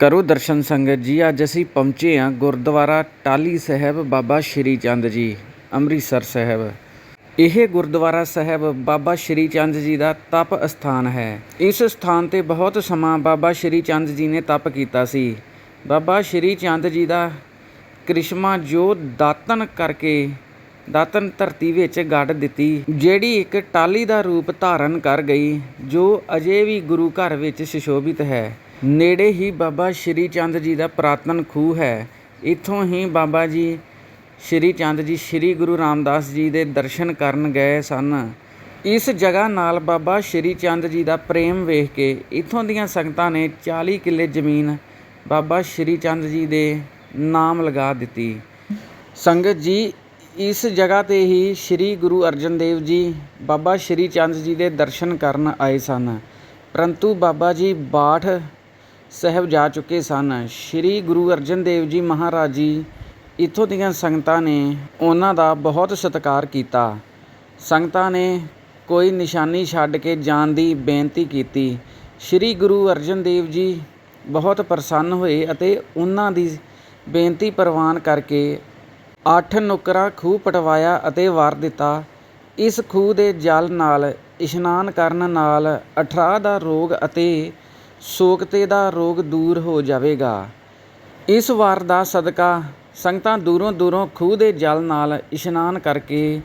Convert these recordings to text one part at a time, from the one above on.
ਕਰੋ ਦਰਸ਼ਨ ਸੰਗਤ ਜੀ, ਅੱਜ ਅਸੀਂ ਪਹੁੰਚੇ ਹਾਂ ਗੁਰਦੁਆਰਾ ਟਾਲੀ ਸਾਹਿਬ ਬਾਬਾ ਸ਼੍ਰੀ ਚੰਦ ਜੀ, ਅੰਮ੍ਰਿਤਸਰ ਸਾਹਿਬ। ਇਹ ਗੁਰਦੁਆਰਾ ਸਾਹਿਬ ਬਾਬਾ ਸ਼੍ਰੀ ਚੰਦ ਜੀ ਦਾ ਤਪ ਅਸਥਾਨ ਹੈ। ਇਸ ਸਥਾਨ ਤੇ ਬਹੁਤ ਸਮਾਂ ਬਾਬਾ ਸ਼੍ਰੀ ਚੰਦ ਜੀ ਨੇ ਤਪ ਕੀਤਾ ਸੀ। ਬਾਬਾ ਸ਼੍ਰੀ ਚੰਦ ਜੀ ਦਾ ਕ੍ਰਿਸ਼ਮਾ ਜੋ ਦਾਤਨ ਕਰਕੇ, ਦਾਤਨ ਧਰਤੀ ਵਿੱਚ ਗੱਡ ਦਿੱਤੀ, ਜਿਹੜੀ ਇੱਕ ਟਾਲੀ ਦਾ ਰੂਪ ਧਾਰਨ ਕਰ ਗਈ, ਜੋ ਅਜੇ ਵੀ ਗੁਰੂ ਘਰ ਵਿੱਚ ਸੁਸ਼ੋਭਿਤ ਹੈ। ਨੇੜੇ ਹੀ ਬਾਬਾ ਸ਼੍ਰੀ ਚੰਦ ਜੀ ਦਾ ਪੁਰਾਤਨ ਖੂਹ ਹੈ। ਇੱਥੋਂ ਹੀ ਬਾਬਾ ਜੀ ਸ਼੍ਰੀ ਚੰਦ ਜੀ ਸ਼੍ਰੀ ਗੁਰੂ ਰਾਮਦਾਸ ਜੀ ਦੇ ਦਰਸ਼ਨ ਕਰਨ ਗਏ ਸਨ। ਇਸ ਜਗ੍ਹਾ ਨਾਲ ਬਾਬਾ ਸ਼੍ਰੀ ਚੰਦ ਜੀ ਦਾ ਪ੍ਰੇਮ ਵੇਖ ਕੇ ਇੱਥੋਂ ਦੀਆਂ ਸੰਗਤਾਂ ਨੇ 40 ਕਿੱਲੇ ਜ਼ਮੀਨ ਬਾਬਾ ਸ਼੍ਰੀ ਚੰਦ ਜੀ ਦੇ ਨਾਮ ਲਗਾ ਦਿੱਤੀ। ਸੰਗਤ ਜੀ, ਇਸ ਜਗ੍ਹਾ ਤੇ ਹੀ ਸ੍ਰੀ ਗੁਰੂ ਅਰਜਨ ਦੇਵ ਜੀ ਬਾਬਾ ਸ਼੍ਰੀ ਚੰਦ ਜੀ ਦੇ ਦਰਸ਼ਨ ਕਰਨ ਆਏ ਸਨ। ਪਰੰਤੂ ਬਾਬਾ ਜੀ ਬਾਠ ਸਾਹਿਬ ਜਾ ਚੁੱਕੇ ਸਨ। ਸ੍ਰੀ ਗੁਰੂ ਅਰਜਨ ਦੇਵ ਜੀ ਮਹਾਰਾਜ ਜੀ ਇੱਥੋਂ ਦੀਆਂ ਸੰਗਤਾਂ ਨੇ ਉਹਨਾਂ ਦਾ ਬਹੁਤ ਸਤਿਕਾਰ ਕੀਤਾ। ਸੰਗਤਾਂ ਨੇ ਕੋਈ ਨਿਸ਼ਾਨੀ ਛੱਡ ਕੇ ਜਾਣ ਦੀ ਬੇਨਤੀ ਕੀਤੀ। ਸ੍ਰੀ ਗੁਰੂ ਅਰਜਨ ਦੇਵ ਜੀ ਬਹੁਤ ਪ੍ਰਸੰਨ ਹੋਏ ਅਤੇ ਉਹਨਾਂ ਦੀ ਬੇਨਤੀ ਪ੍ਰਵਾਨ ਕਰਕੇ ਅੱਠ ਨੁਕਰਾ ਖੂਹ ਪਟਵਾਇਆ ਅਤੇ ਵਾਰ ਦਿੱਤਾ। ਇਸ ਖੂਹ ਦੇ ਜਲ ਨਾਲ, ਇਸ਼ਨਾਨ ਕਰਨ ਨਾਲ ਅਠਾਹ ਦਾ ਰੋਗ ਅਤੇ ਸੋਕਤੇ ਦਾ ਰੋਗ ਦੂਰ ਹੋ ਜਾਵੇਗਾ। ਇਸ ਵਾਰ ਦਾ ਸਦਕਾ ਸੰਗਤਾਂ ਦੂਰੋਂ ਦੂਰੋਂ ਖੂਹ ਦੇ ਜਲ ਨਾਲ ਇਸ਼ਨਾਨ ਕਰਕੇ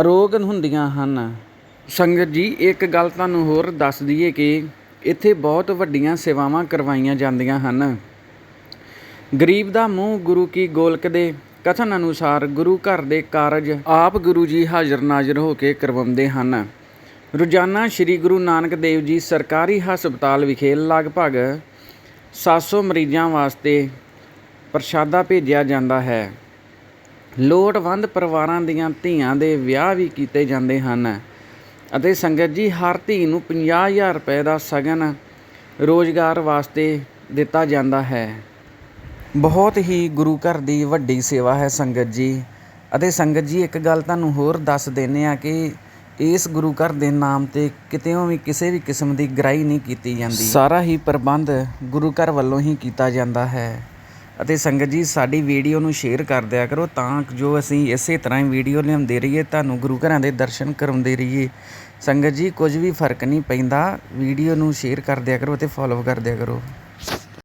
ਰੋਗ ਹੁੰਦੀਆਂ ਹਨ। ਸੰਗਤ ਜੀ, ਇੱਕ ਗੱਲ ਤੁਹਾਨੂੰ ਹੋਰ ਦੱਸ ਦਈਏ ਕਿ ਇੱਥੇ ਬਹੁਤ ਵੱਡੀਆਂ ਸੇਵਾਵਾਂ ਕਰਵਾਈਆਂ ਜਾਂਦੀਆਂ ਹਨ। ਗਰੀਬ ਦਾ ਮੂੰਹ ਗੁਰੂ ਕੀ ਗੋਲਕ ਦੇ ਕਥਨ ਅਨੁਸਾਰ ਗੁਰੂ ਘਰ ਦੇ ਕਾਰਜ ਆਪ ਗੁਰੂ ਜੀ ਹਾਜ਼ਰ ਨਾਜ਼ਰ ਹੋ ਕੇ ਕਰਵਾਉਂਦੇ ਹਨ। ਰੋਜ਼ਾਨਾ ਸ੍ਰੀ ਗੁਰੂ ਨਾਨਕ ਦੇਵ ਜੀ ਸਰਕਾਰੀ ਹਸਪਤਾਲ ਵਿਖੇ ਲਗਭਗ 700 ਮਰੀਜ਼ਾਂ ਵਾਸਤੇ ਪ੍ਰਸ਼ਾਦਾ ਭੇਜਿਆ ਜਾਂਦਾ ਹੈ। ਲੋੜਵੰਦ ਪਰਿਵਾਰਾਂ ਦੀਆਂ ਧੀਆਂ ਦੇ ਵਿਆਹ ਵੀ ਕੀਤੇ ਜਾਂਦੇ ਹਨ ਅਤੇ ਸੰਗਤ ਜੀ ਹਰ ਧੀ ਨੂੰ 50000 ਰੁਪਏ ਦਾ ਸਗਨ ਰੋਜ਼ਗਾਰ ਵਾਸਤੇ ਦਿੱਤਾ ਜਾਂਦਾ ਹੈ। ਬਹੁਤ ਹੀ ਗੁਰੂ ਘਰ ਦੀ ਵੱਡੀ ਸੇਵਾ ਹੈ ਸੰਗਤ ਜੀ। ਅਤੇ ਸੰਗਤ ਜੀ ਇੱਕ ਗੱਲ ਤੁਹਾਨੂੰ ਹੋਰ ਦੱਸ ਦਿੰਨੇ ਆ ਕਿ ਇਸ ਗੁਰੂ ਘਰ ਦੇ ਨਾਮ ਤੇ ਕਿਤੇੋਂ ਵੀ ਕਿਸੇ ਵੀ ਕਿਸਮ ਦੀ ਗ੍ਰਾਈ ਨਹੀਂ ਕੀਤੀ ਜਾਂਦੀ। ਸਾਰਾ ਹੀ ਪ੍ਰਬੰਧ ਗੁਰੂ ਘਰ ਵੱਲੋਂ ਹੀ ਕੀਤਾ ਜਾਂਦਾ ਹੈ। ਅਤੇ ਸੰਗਤ ਜੀ, ਸਾਡੀ ਵੀਡੀਓ ਨੂੰ ਸ਼ੇਅਰ ਕਰ ਦਿਆ ਕਰੋ ਤਾਂ ਜੋ ਅਸੀਂ ਇਸੇ ਤਰ੍ਹਾਂ ਹੀ ਵੀਡੀਓ ਲਿਆਉਂਦੇ ਰਹੀਏ, ਤੁਹਾਨੂੰ ਗੁਰੂ ਘਰਾਂ ਦੇ ਦਰਸ਼ਨ ਕਰਵਾਉਂਦੇ ਰਹੀਏ। ਸੰਗਤ ਜੀ, ਕੁਝ ਵੀ ਫ਼ਰਕ ਨਹੀਂ ਪੈਂਦਾ। ਵੀਡੀਓ ਨੂੰ ਸ਼ੇਅਰ ਕਰ ਦਿਆ ਕਰੋ ਅਤੇ ਫੋਲੋ ਕਰ ਦਿਆ ਕਰੋ।